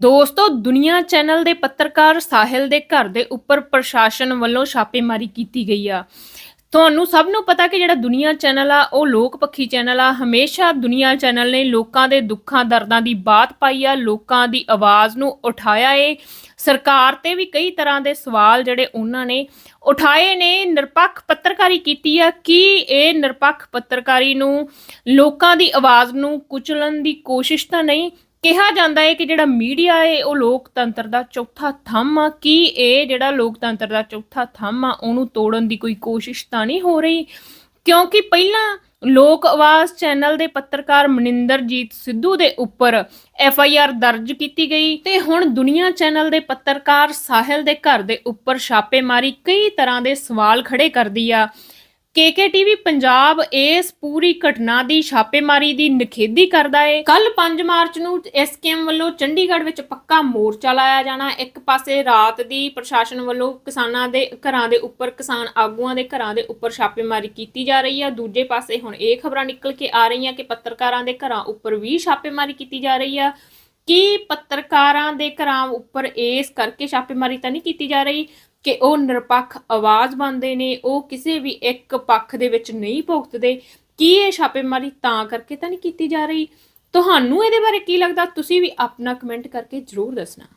ਦੋਸਤੋ, ਦੁਨੀਆ ਚੈਨਲ ਦੇ ਪੱਤਰਕਾਰ ਸਾਹਿਲ ਦੇ ਘਰ ਦੇ ਉੱਪਰ ਪ੍ਰਸ਼ਾਸਨ ਵੱਲੋਂ ਛਾਪੇਮਾਰੀ ਕੀਤੀ ਗਈ ਆ। ਤੁਹਾਨੂੰ ਸਭ ਨੂੰ ਪਤਾ ਕਿ ਜਿਹੜਾ ਦੁਨੀਆ ਚੈਨਲ ਆ, ਉਹ ਲੋਕ ਪੱਖੀ ਚੈਨਲ ਆ। ਹਮੇਸ਼ਾ ਦੁਨੀਆ ਚੈਨਲ ਨੇ ਲੋਕਾਂ ਦੇ ਦੁੱਖਾਂ, ਦਰਦਾਂ ਦੀ ਬਾਤ ਪਾਈ ਆ, ਲੋਕਾਂ ਦੀ ਆਵਾਜ਼ ਨੂੰ ਉਠਾਇਆ ਏ। ਸਰਕਾਰ ਤੇ ਵੀ ਕਈ ਤਰ੍ਹਾਂ ਦੇ ਸਵਾਲ ਜਿਹੜੇ ਉਹਨਾਂ ਨੇ ਉਠਾਏ ਨੇ। ਨਿਰਪੱਖ ਪੱਤਰਕਾਰੀ ਕੀਤੀ ਆ। ਕੀ ਇਹ ਨਿਰਪੱਖ ਪੱਤਰਕਾਰੀ ਨੂੰ ਲੋਕਾਂ ਦੀ ਆਵਾਜ਼ ਨੂੰ ਕੁਚਲਣ ਦੀ ਕੋਸ਼ਿਸ਼ ਤਾਂ ਨਹੀਂ ਕਿਹਾ ਜਾਂਦਾ ਹੈ ਕਿ ਜਿਹੜਾ ਮੀਡੀਆ ਹੈ, ਉਹ ਲੋਕਤੰਤਰ ਦਾ ਚੌਥਾ ਥੰਮ ਆ। ਕੀ ਇਹ ਜਿਹੜਾ ਲੋਕਤੰਤਰ ਦਾ ਚੌਥਾ ਥੰਮ ਆ, ਉਹਨੂੰ ਤੋੜਨ ਦੀ ਕੋਈ ਕੋਸ਼ਿਸ਼ ਤਾਂ ਨਹੀਂ ਹੋ ਰਹੀ? ਕਿਉਂਕਿ ਪਹਿਲਾਂ ਲੋਕ ਆਵਾਜ਼ ਚੈਨਲ ਦੇ ਪੱਤਰਕਾਰ ਮਨਿੰਦਰਜੀਤ ਸਿੱਧੂ ਦੇ ਉੱਪਰ ਐਫ ਆਈ ਆਰ ਦਰਜ ਕੀਤੀ ਗਈ ਤੇ ਹੁਣ ਦੁਨੀਆ ਚੈਨਲ ਦੇ ਪੱਤਰਕਾਰ ਸਾਹਿਲ ਦੇ ਘਰ ਦੇ ਉੱਪਰ ਛਾਪੇਮਾਰੀ ਕਈ ਤਰ੍ਹਾਂ ਦੇ ਸਵਾਲ ਖੜੇ ਕਰਦੀ ਆ। ਕੇਕੇਟੀਵੀ ਪੰਜਾਬ ਇਸ ਪੂਰੀ ਘਟਨਾ ਦੀ ਛਾਪੇਮਾਰੀ ਦੀ ਨਿਖੇਧੀ ਕਰਦਾ ਹੈ ਕੱਲ 5 ਮਾਰਚ ਨੂੰ ਐਸਕੇਐਮ ਵੱਲੋਂ ਚੰਡੀਗੜ੍ਹ ਵਿੱਚ ਪੱਕਾ ਮੋਰਚਾ ਲਾਇਆ ਜਾਣਾ। ਇੱਕ ਪਾਸੇ ਰਾਤ ਦੀ ਪ੍ਰਸ਼ਾਸਨ ਵੱਲੋਂ ਕਿਸਾਨਾਂ ਦੇ ਘਰਾਂ ਦੇ ਉੱਪਰ, ਕਿਸਾਨ ਆਗੂਆਂ ਦੇ ਘਰਾਂ ਦੇ ਉੱਪਰ ਛਾਪੇਮਾਰੀ ਕੀਤੀ ਜਾ ਰਹੀ ਹੈ ਦੂਜੇ ਪਾਸੇ ਹੁਣ ਇਹ ਖਬਰਾਂ ਨਿਕਲ ਕੇ ਆ ਰਹੀਆਂ ਕਿ ਪੱਤਰਕਾਰਾਂ ਦੇ ਘਰਾਂ ਉੱਪਰ ਵੀ ਛਾਪੇਮਾਰੀ ਕੀਤੀ ਜਾ ਰਹੀ ਆ। ਕੀ ਪੱਤਰਕਾਰਾਂ ਦੇ ਘਰਾਂ ਉੱਪਰ ਇਸ ਕਰਕੇ ਛਾਪੇਮਾਰੀ ਤਾਂ ਨਹੀਂ ਕੀਤੀ ਜਾ ਰਹੀ ਕਿ ਉਹ ਨਿਰਪੱਖ ਆਵਾਜ਼ ਬਣਦੇ ਨੇ, ਉਹ ਕਿਸੇ ਵੀ ਇੱਕ ਪੱਖ ਦੇ ਵਿੱਚ ਨਹੀਂ ਭੁਗਤਦੇ। ਕੀ ਇਹ ਛਾਪੇਮਾਰੀ ਤਾਂ ਕਰਕੇ ਤਾਂ ਨਹੀਂ ਕੀਤੀ ਜਾ ਰਹੀ? ਤੁਹਾਨੂੰ ਇਹਦੇ ਬਾਰੇ ਕੀ ਲੱਗਦਾ? ਤੁਸੀਂ ਵੀ ਆਪਣਾ ਕਮੈਂਟ ਕਰਕੇ ਜ਼ਰੂਰ ਦੱਸਣਾ।